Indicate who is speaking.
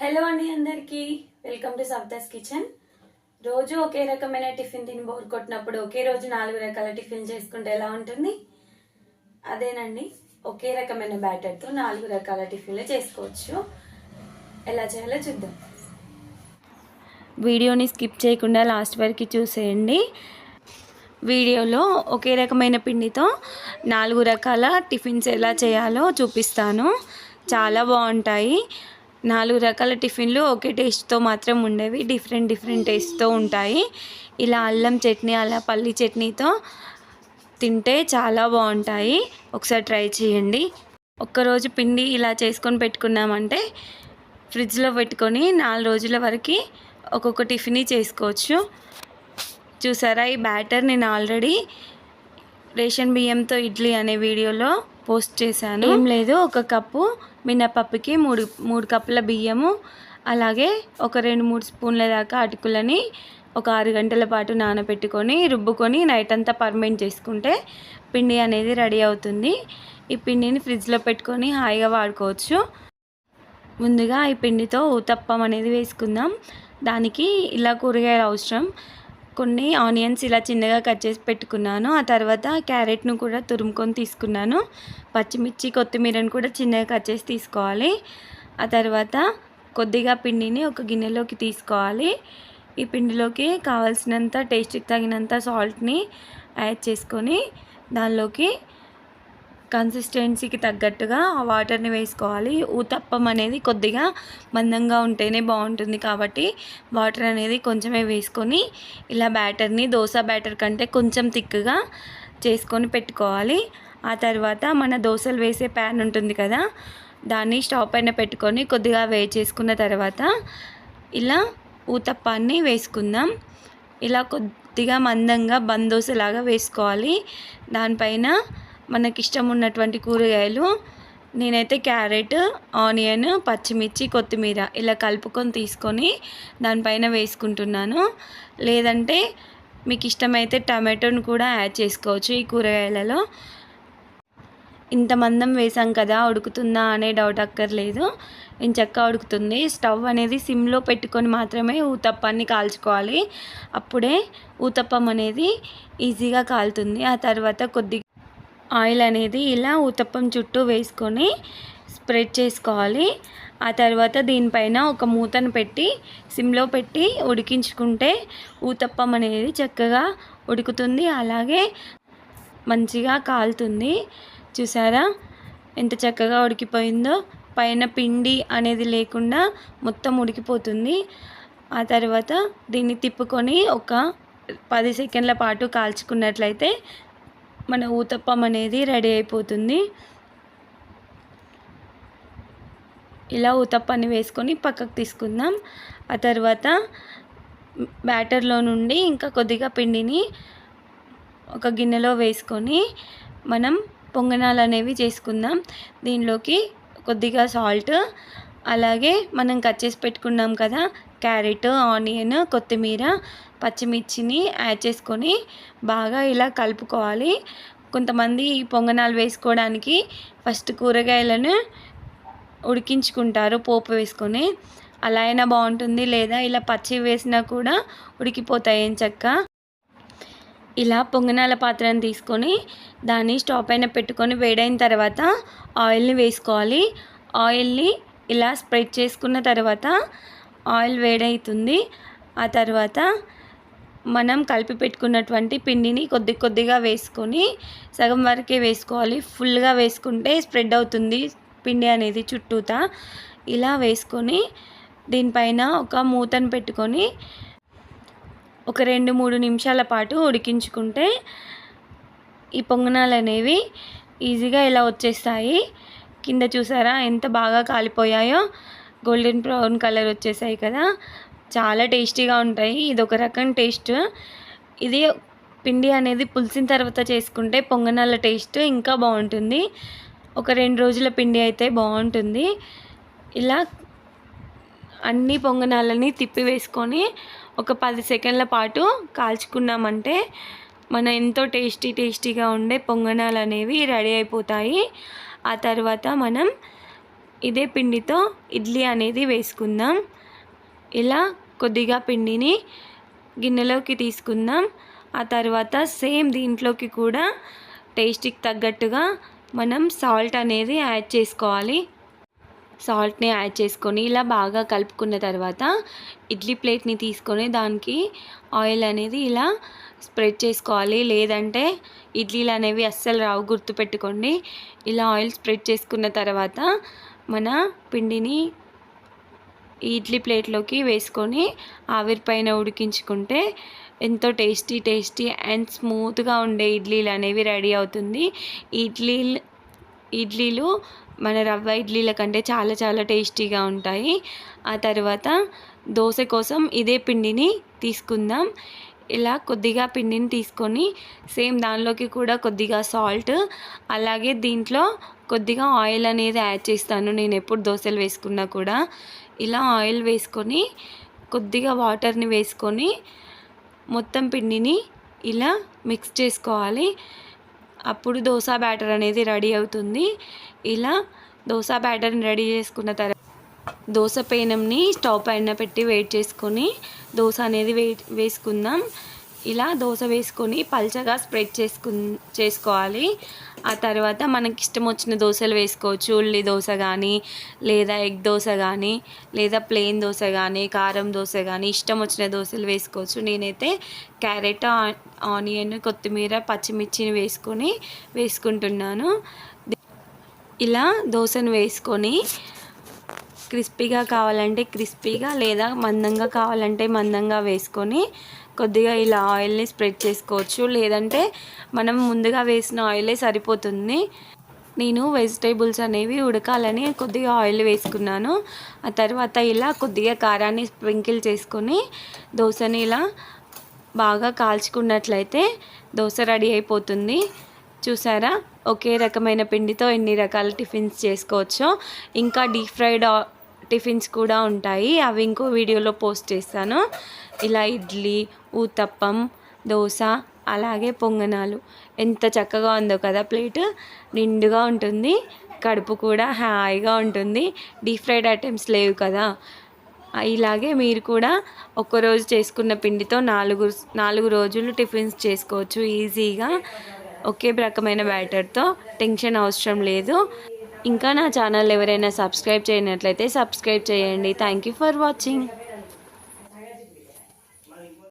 Speaker 1: Hello అండి అందరికీ. Welcome to సబ్దాస్ kitchen రోజు ఒకే రకమైన టిఫిన్ తిని బోర్ కొట్టినప్పుడు ఒకే రోజు నాలుగు రకాల టిఫిన్ చేసుకుంటే ఎలా ఉంటుంది? అదేనండి. ఒకే రకమైన బ్యాటర్తో నాలుగు రకాల టిఫిన్లు చేసుకోవచ్చు. ఎలా చేయాలో చూద్దాం. వీడియోని స్కిప్ చేయకుండా లాస్ట్ వరకు చూసేయండి. వీడియోలో ఒకే రకమైన పిండితో నాలుగు రకాల టిఫిన్స్ ఎలా చేయాలో చూపిస్తాను. చాలా బాగుంటాయి. నాలుగు రకాల టిఫిన్లు ఒకే టేస్ట్తో మాత్రం ఉండేవి. డిఫరెంట్ డిఫరెంట్ టేస్ట్తో ఉంటాయి. ఇలా అల్లం చట్నీ అలా పల్లి చట్నీతో తింటే చాలా బాగుంటాయి. ఒకసారి ట్రై చేయండి. ఒక్కరోజు పిండి ఇలా చేసుకొని పెట్టుకున్నామంటే ఫ్రిడ్జ్లో పెట్టుకొని నాలుగు రోజుల వరకు ఒక్కొక్క టిఫిన్ చేసుకోవచ్చు. చూసారా ఈ బ్యాటర్? నేను ఆల్రెడీ రేషన్ బియ్యంతో ఇడ్లీ అనే వీడియోలో పోస్ట్ చేశాను. ఏం లేదు ఒక కప్పు మినపప్పుకి మూడు మూడు కప్పుల బియ్యము అలాగే ఒక రెండు మూడు స్పూన్ల దాకా అటుకులని ఒక ఆరు గంటల పాటు నానబెట్టుకొని రుబ్బుకొని నైట్ అంతా పర్మెంట్ చేసుకుంటే పిండి అనేది రెడీ అవుతుంది. ఈ పిండిని ఫ్రిడ్జ్లో పెట్టుకొని హాయిగా వాడుకోవచ్చు. ముందుగా ఈ పిండితో ఊతప్పం అనేది వేసుకుందాం. దానికి ఇలా కూరగాయలు అవసరం. కొన్ని ఆనియన్స్ ఇలా చిన్నగా కట్ చేసి పెట్టుకున్నాను. ఆ తర్వాత క్యారెట్ను కూడా తురుముకొని తీసుకున్నాను. పచ్చిమిర్చి కొత్తిమీరను కూడా చిన్నగా కట్ చేసి తీసుకోవాలి. ఆ తర్వాత కొద్దిగా పిండిని ఒక గిన్నెలోకి తీసుకోవాలి. ఈ పిండిలోకి కావాల్సినంత టేస్ట్కి తగినంత సాల్ట్ని యాడ్ చేసుకొని దానిలోకి కన్సిస్టెన్సీకి తగ్గట్టుగా ఆ వాటర్ని వేసుకోవాలి. ఊతప్పం అనేది కొద్దిగా మందంగా ఉంటేనే బాగుంటుంది కాబట్టి వాటర్ అనేది కొంచెమే వేసుకొని ఇలా బ్యాటర్ని దోశ బ్యాటర్ కంటే కొంచెం థిక్గా చేసుకొని పెట్టుకోవాలి. ఆ తర్వాత మన దోశలు వేసే ప్యాన్ ఉంటుంది కదా దాన్ని స్టవ్ పైన పెట్టుకొని కొద్దిగా వేడి చేసుకున్న తర్వాత ఇలా ఊతప్పాన్ని వేసుకుందాం. ఇలా కొద్దిగా మందంగా బందోసలాగా వేసుకోవాలి. దానిపైన మనకి ఇష్టం ఉన్నటువంటి కూరగాయలు నేనైతే క్యారెట్ ఆనియన్ పచ్చిమిర్చి కొత్తిమీర ఇలా కలుపుకొని తీసుకొని దానిపైన వేసుకుంటున్నాను. లేదంటే మీకు ఇష్టమైతే టమాటోని కూడా యాడ్ చేసుకోవచ్చు ఈ కూరగాయలలో. ఇంత మందం వేసాం కదా ఉడుకుతుందా అనే డౌట్ అక్కర్లేదు. నేను ఉడుకుతుంది. స్టవ్ అనేది సిమ్లో పెట్టుకొని మాత్రమే ఊతప్పాన్ని కాల్చుకోవాలి. అప్పుడే ఊతప్పం అనేది ఈజీగా కాలుతుంది. ఆ తర్వాత కొద్ది ఆయిల్ అనేది ఇలా ఊతప్పం చుట్టూ వేసుకొని స్ప్రెడ్ చేసుకోవాలి. ఆ తర్వాత దీనిపైన ఒక మూతను పెట్టి సిమ్లో పెట్టి ఉడికించుకుంటే ఊతప్పం అనేది చక్కగా ఉడుకుతుంది. అలాగే మంచిగా కాలుతుంది. చూసారా? ఎంత చక్కగా ఉడికిపోయిందో. పైన పిండి అనేది లేకుండా మొత్తం ఉడికిపోతుంది. ఆ తర్వాత దీన్ని తిప్పుకొని ఒక పది సెకండ్ల పాటు కాల్చుకున్నట్లయితే మన ఊతప్పం అనేది రెడీ అయిపోతుంది. ఇలా ఊతప్పాన్ని వేసుకొని పక్కకు తీసుకుందాం. ఆ తర్వాత బ్యాటర్లో నుండి ఇంకా కొద్దిగా పిండిని ఒక గిన్నెలో వేసుకొని మనం పొంగనాలు అనేవి చేసుకుందాం. దీనిలోకి కొద్దిగా సాల్ట్ అలాగే మనం కట్ చేసి పెట్టుకున్నాం కదా క్యారెట్ ఆనియన్ కొత్తిమీర పచ్చిమిర్చిని యాడ్ చేసుకొని బాగా ఇలా కలుపుకోవాలి. కొంతమంది పొంగనాలు వేసుకోవడానికి ఫస్ట్ కూరగాయలను ఉడికించుకుంటారు పోపు వేసుకొని. అలా అయినా బాగుంటుంది. లేదా ఇలా పచ్చి వేసినా కూడా ఉడికిపోతాయి ఏం చక్క. ఇలా పొంగనాల పాత్రను తీసుకొని దాన్ని స్టవ్ పైన పెట్టుకొని వేడైన తర్వాత ఆయిల్ని వేసుకోవాలి. ఆయిల్ని ఇలా స్ప్రెడ్ చేసుకున్న తర్వాత ఆయిల్ వేడవుతుంది ఆ తర్వాత మనం కలిపి పెట్టుకున్నటువంటి పిండిని కొద్ది కొద్దిగా వేసుకొని సగం వరకే వేసుకోవాలి. ఫుల్గా వేసుకుంటే స్ప్రెడ్ అవుతుంది పిండి అనేది చుట్టూతా. ఇలా వేసుకొని దీనిపైన ఒక మూతను పెట్టుకొని ఒక రెండు మూడు నిమిషాల పాటు ఉడికించుకుంటే ఈ పొంగనాలు అనేవి ఈజీగా ఇలా వచ్చేస్తాయి? కింద చూసారా? ఎంత బాగా కాలిపోయాయో? గోల్డెన్ బ్రౌన్ కలర్ వచ్చేసాయి కదా. చాలా టేస్టీగా ఉంటాయి. ఇది ఒక రకం టేస్ట్. ఇది పిండి అనేది పులిసిన తర్వాత చేసుకుంటే పొంగనాల టేస్ట్ ఇంకా బాగుంటుంది. ఒక రెండు రోజుల పిండి అయితే బాగుంటుంది. ఇలా అన్ని పొంగనాలని తిప్పి వేసుకొని ఒక పది సెకండ్ల పాటు కాల్చుకున్నామంటే మన ఎంతో టేస్టీ టేస్టీగా ఉండే పొంగనాలు అనేవి రెడీ అయిపోతాయి. ఆ తర్వాత మనం ఇదే పిండితో ఇడ్లీ అనేది వేసుకుందాం. ఇలా కొద్దిగా పిండిని గిన్నెలోకి తీసుకుందాం. ఆ తర్వాత సేమ్ దీంట్లోకి కూడా టేస్ట్కి తగ్గట్టుగా మనం సాల్ట్ అనేది యాడ్ చేసుకోవాలి. సాల్ట్ని యాడ్ చేసుకొని ఇలా బాగా కలుపుకున్న తర్వాత ఇడ్లీ ప్లేట్ని తీసుకొని దానికి ఆయిల్ అనేది ఇలా స్ప్రెడ్ చేసుకోవాలి. లేదంటే ఇడ్లీలు అనేవి అస్సలు రావు గుర్తుపెట్టుకోండి. ఇలా ఆయిల్ స్ప్రెడ్ చేసుకున్న తర్వాత మన పిండిని ఇడ్లీ ప్లేట్లోకి వేసుకొని ఆవిరి పైన ఉడికించుకుంటే ఎంతో టేస్టీ టేస్టీ అండ్ స్మూత్గా ఉండే ఇడ్లీలు అనేవి రెడీ అవుతుంది. ఇడ్లీ ఇడ్లీలు మన రవ్వ ఇడ్లీల కంటే చాలా చాలా టేస్టీగా ఉంటాయి. ఆ తర్వాత దోశ కోసం ఇదే పిండిని తీసుకుందాం. ఇలా కొద్దిగా పిండిని తీసుకొని సేమ్ దానిలోకి కూడా కొద్దిగా సాల్ట్ అలాగే దీంట్లో కొద్దిగా ఆయిల్ అనేది యాడ్ చేస్తాను. నేను ఎప్పుడు దోశలు వేసుకున్నా కూడా ఇలా ఆయిల్ వేసుకొని కొద్దిగా వాటర్ని వేసుకొని మొత్తం పిండిని ఇలా మిక్స్ చేసుకోవాలి. అప్పుడు దోశ బ్యాటర్ అనేది రెడీ అవుతుంది. ఇలా దోశ బ్యాటర్ని రెడీ చేసుకున్న తర్వాత దోశ పేనంని స్టవ్ పైన పెట్టి వెయిట్ చేసుకొని దోశ అనేది వే వేసుకుందాం. ఇలా దోశ వేసుకొని పల్చగా స్ప్రెడ్ చేసుకు చేసుకోవాలి. ఆ తర్వాత మనకి ఇష్టం వచ్చిన దోశలు వేసుకోవచ్చు. ఉల్లి దోశ కానీ లేదా ఎగ్ దోశ కానీ లేదా ప్లెయిన్ దోశ కానీ కారం దోశ కానీ ఇష్టం వచ్చిన దోశలు వేసుకోవచ్చు. నేనైతే క్యారెట్ ఆనియన్ కొత్తిమీర పచ్చిమిర్చిని వేసుకొని వేసుకుంటున్నాను. ఇలా దోశను వేసుకొని క్రిస్పీగా కావాలంటే క్రిస్పీగా లేదా మందంగా కావాలంటే మందంగా వేసుకొని కొద్దిగా ఇలా ఆయిల్ని స్ప్రెడ్ చేసుకోవచ్చు. లేదంటే మనం ముందుగా వేసిన ఆయిలే సరిపోతుంది. నేను వెజిటేబుల్స్ అనేవి ఉడకాలని కొద్దిగా ఆయిల్ వేసుకున్నాను. ఆ తర్వాత ఇలా కొద్దిగా కారాన్ని స్ప్రింకిల్ చేసుకొని దోశని ఇలా బాగా కాల్చుకున్నట్లయితే దోశ రెడీ అయిపోతుంది. చూసారా? ఒకే రకమైన పిండితో ఎన్ని రకాల టిఫిన్స్ చేసుకోవచ్చో. ఇంకా డీప్ ఫ్రైడ్ టిఫిన్స్ కూడా ఉంటాయి. అవి ఇంకో వీడియోలో పోస్ట్ చేస్తాను ఇలా ఇడ్లీ ఊతప్పం దోశ అలాగే పొంగనాలు. ఎంత చక్కగా ఉందో కదా ప్లేట్. నిండుగా ఉంటుంది. కడుపు కూడా హాయిగా ఉంటుంది. డీప్ ఫ్రైడ్ ఐటమ్స్ లేవు కదా. ఇలాగే మీరు కూడా ఒక్కరోజు చేసుకున్న పిండితో నాలుగు నాలుగు రోజులు టిఫిన్స్ చేసుకోవచ్చు. ఈజీగా ఒకే రకమైన బ్యాటర్తో. టెన్షన్ అవసరం లేదు. ఇంకా నా ఛానల్ ఎవరైనా సబ్స్క్రైబ్ చేయనట్లయితే సబ్స్క్రైబ్ చేయండి. Thank you for watching